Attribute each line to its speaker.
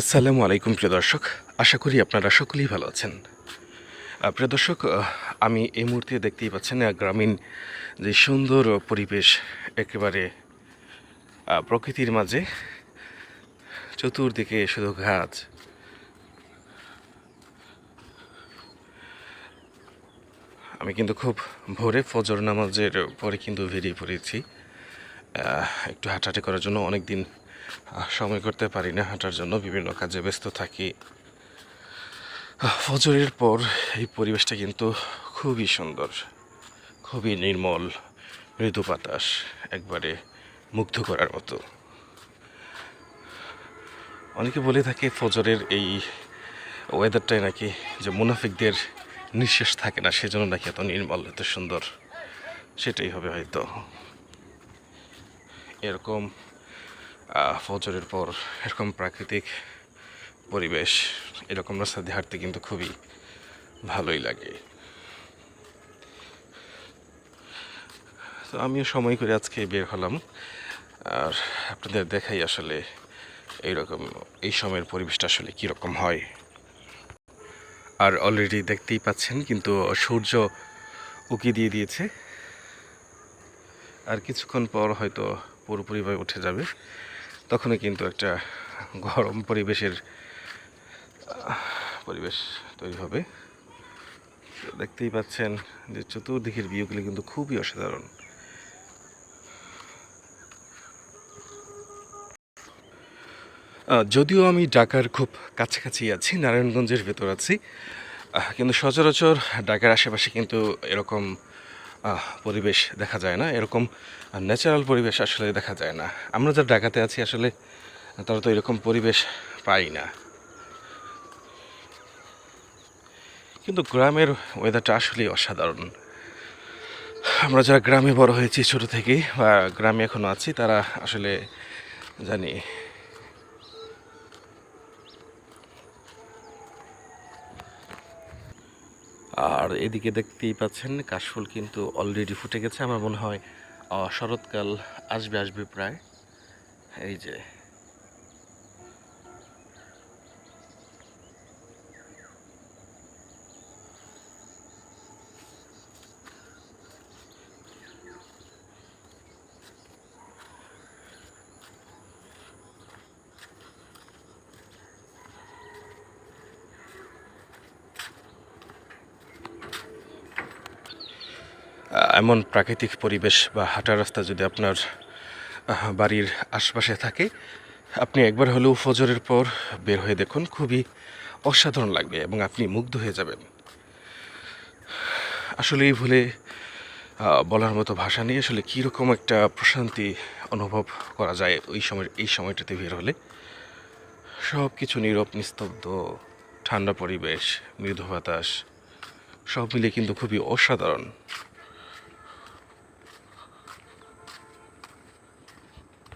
Speaker 1: আসসালামু আলাইকুম, প্রিয় দর্শক। আশা করি আপনারা সকলেই ভালো আছেন। প্রিয় দর্শক আমি এই মুহূর্তে দেখতেই পাচ্ছেন গ্রামীণ যে সুন্দর পরিবেশ একেবারে প্রকৃতির মাঝে, চতুর্দিকে শুধু গাছ। আমি কিন্তু খুব ভোরে ফজর নামাজের পরে কিন্তু বেরিয়ে পড়েছি। একটু হাঁটাহাঁটি করার জন্য অনেক দিন সময় করতে পারি না হাঁটার জন্য, বিভিন্ন কাজে ব্যস্ত থাকি। ফজরের পর এই পরিবেশটা কিন্তু খুবই সুন্দর, খুবই নির্মল, মৃদু বাতাস, একবারে মুগ্ধ করার মতো। অনেকে বলে থাকে ফজরের এই ওয়েদারটাই নাকি যে মুনাফিকদের নিঃশ্বাস থাকে না, সেজন্য নাকি এত নির্মল, এত সুন্দর, সেটাই হবে হয়তো। এরকম ফজরের পর এরকম প্রাকৃতিক পরিবেশ, এরকম রাস্তা দিয়ে হাঁটতে কিন্তু খুবই ভালোই লাগে। তো আমিও সময় করে আজকে বের হলাম। আর আপনাদের দেখাই আসলে এইরকম, এই সময়ের পরিবেশটা আসলে কীরকম হয়। আর অলরেডি দেখতেই পাচ্ছেন, কিন্তু সূর্য উকি দিয়ে দিয়েছে। আর কিছুক্ষণ পর হয়তো পুরোপুরিভাবে উঠে যাবে। তখনই কিন্তু একটা গরম পরিবেশের, পরিবেশ তৈরি হবে। দেখতেই পাচ্ছেন যে চতুর্দিকের ভিউগুলি কিন্তু খুবই অসাধারণ। যদিও আমি ঢাকার খুব কাছাকাছি আছি, নারায়ণগঞ্জের ভেতর আছি কিন্তু সচরাচর ঢাকার আশেপাশে কিন্তু এরকম পরিবেশ দেখা যায় না। এরকম ন্যাচারাল পরিবেশ আসলে দেখা যায় না। আমরা যারা ঢাকাতে আছি আসলে, তারা তো এরকম পরিবেশ পাই না। কিন্তু গ্রামের ওয়েদারটা আসলেই অসাধারণ। আমরা যারা গ্রামে বড় হয়েছি ছোট থেকেই বা গ্রামে এখনও আছি, তারা আসলে জানি আর এদিকে দেখতেই পাচ্ছেন, কাশফুল কিন্তু অলরেডি ফুটে গেছে, আমার মনে হয় শরৎকাল আসবে আসবে প্রায়। এই যে এমন প্রাকৃতিক পরিবেশ বা হাঁটার রাস্তা যদি আপনার বাড়ির আশপাশে থাকে, আপনি একবার হলেও ফজরের পর বের হয়ে দেখুন, খুবই অসাধারণ লাগবে এবং আপনি মুগ্ধ হয়ে যাবেন। আসলে এই ভুলে বলার মতো ভাষা নেই। আসলে কীরকম একটা প্রশান্তি অনুভব করা যায় ওই সময়, এই সময়টাতে বের হলে। সব কিছু নীরব, নিস্তব্ধ, ঠান্ডা পরিবেশ, মৃদু বাতাস, সব মিলে কিন্তু খুবই অসাধারণ।